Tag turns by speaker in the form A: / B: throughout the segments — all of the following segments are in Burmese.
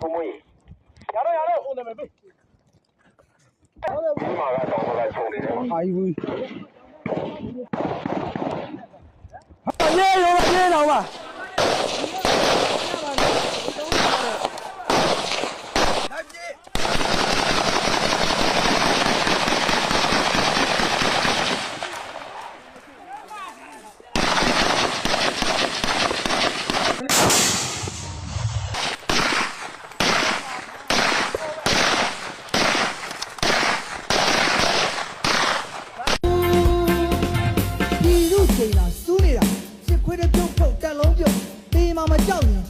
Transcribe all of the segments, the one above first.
A: ဘူးမွေးရတော့ရတော့ဟို
B: နာမည်ပေးဒီမှာကတော့ဘာချုံနေတယ်အာယူဟာရေရောပြေးတော့ပါ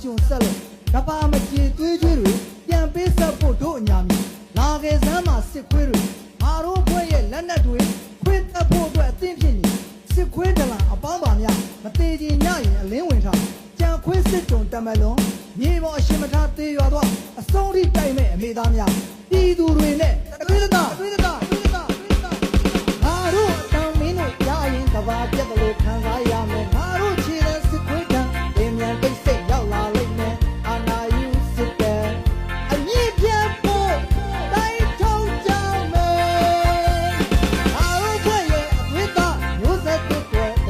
B: ကြောက်ရင်ကျွန်ဆက်လို့ကပါမကြေသွေးကျွေးတွေပြန်ပေးဆက်ဖို့တို့အညာမီလာခဲ့စမ်းမှာစစ်ခွေးတွေငါတို့ဘွဲ့ရဲ့လက်နက်တွေခွေးတက်ဖို့အတွက်အသင့်ဖြစ်နေစစ်ခွေးတလာအပေါင်းပါများမသေးချင်ညရင်အလင်းဝင်ထားကြံခွေးစစ်တုံတမလွန်မြေပေါ်အရှင်မထားသေးရွာတော့အစုံထိတိုက်မဲ့အမေသားများပြည်သူတွေ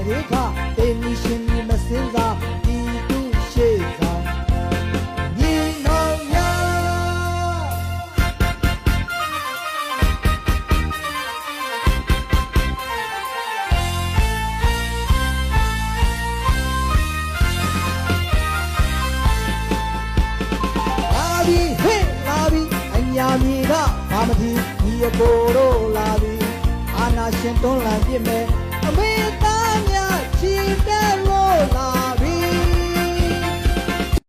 B: တရေခတေမီရှင်မီမစင်းစားဒီသူရှေ့ဆောင်ညီနောင်များလာပြီဟဲ့လာပြီအညာမြေကဘာမထီဒီအကိုတို့လာပြီအာနာရှင်တွန်းလှန်ပြစ်မယ်